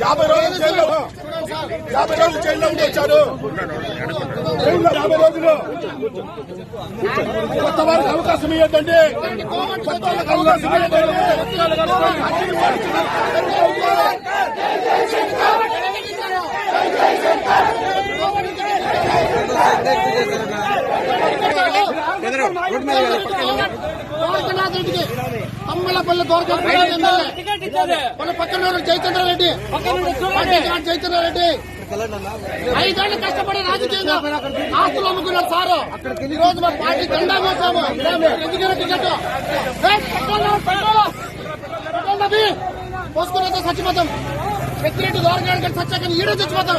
యాభై రోజులు జైల్లో యాభై రోజులు జైల్లో ఉండి వచ్చారు యాభై రోజులు కొత్త వారికి అవకాశం ఇవ్వద్దండి కొత్త వాళ్ళకి అవకాశం ఇవ్వద్దండి ద్వారకానాథ్ రెడ్డికి తమ్మలపల్లి ద్వారకానాథ్ ఎమ్మెల్యే. మన పక్కన ఉన్న జయచంద్ర రెడ్డి పార్టీ జయచంద్ర రెడ్డి ఐదేళ్ళు కష్టపడి రాజకీయంగా ఆస్తులు అమ్ముకున్నారు సారు. ఈ రోజు మా పార్టీ జెండా మోసాము ఎందుకంటే టికెట్? చచ్చాక ఈడే చచ్చిపోతాం